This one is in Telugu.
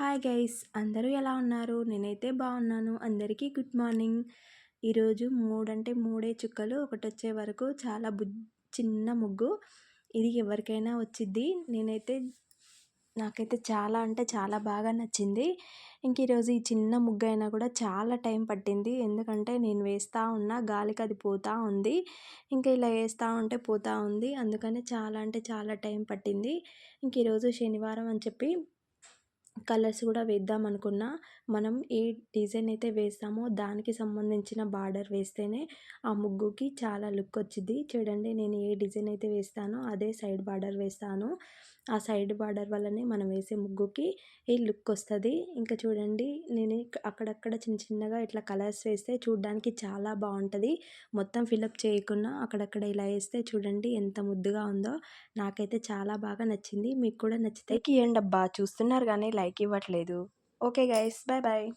హాయ్ గైస్ అందరూ ఎలా ఉన్నారు? నేనైతే బాగున్నాను. అందరికీ గుడ్ మార్నింగ్. ఈరోజు మూడంటే మూడే చుక్కలు ఒకటి వచ్చే వరకు చాలా బు చిన్న ముగ్గు. ఇది ఎవరికైనా వచ్చిద్ది. నేనైతే నాకైతే చాలా అంటే చాలా బాగా నచ్చింది. ఇంక ఈరోజు ఈ చిన్న ముగ్గు అయినా కూడా చాలా టైం పట్టింది. ఎందుకంటే నేను వేస్తూ ఉన్నా గాలికి అది పోతూ ఉంది. ఇంకా ఇలా వేస్తూ ఉంటే పోతూ ఉంది. అందుకని చాలా అంటే చాలా టైం పట్టింది. ఇంక ఈరోజు శనివారం అని చెప్పి కలర్స్ కూడా వేద్దాం అనుకున్నా. మనం ఏ డిజైన్ అయితే వేస్తామో దానికి సంబంధించిన బార్డర్ వేస్తేనే ఆ ముగ్గుకి చాలా లుక్ వచ్చింది చూడండి నేను ఏ డిజైన్ అయితే వేస్తానో అదే సైడ్ బార్డర్ వేస్తాను. ఆ సైడ్ బార్డర్ వల్లనే మనం వేసే ముగ్గుకి ఈ లుక్ వస్తుంది. ఇంకా చూడండి నేను అక్కడక్కడ చిన్న చిన్నగా ఇట్లా కలర్స్ వేస్తే చూడడానికి చాలా బాగుంటుంది. మొత్తం ఫిలప్ చేయకుండా అక్కడక్కడ ఇలా వేస్తే చూడండి ఎంత ముద్దుగా ఉందో. నాకైతే చాలా బాగా నచ్చింది. మీకు కూడా నచ్చితే ఇవ్వండి అబ్బా. చూస్తున్నారు కానీ లైక్ ఇవ్వట్లేదు ఓకే గైస్ బాయ్ బాయ్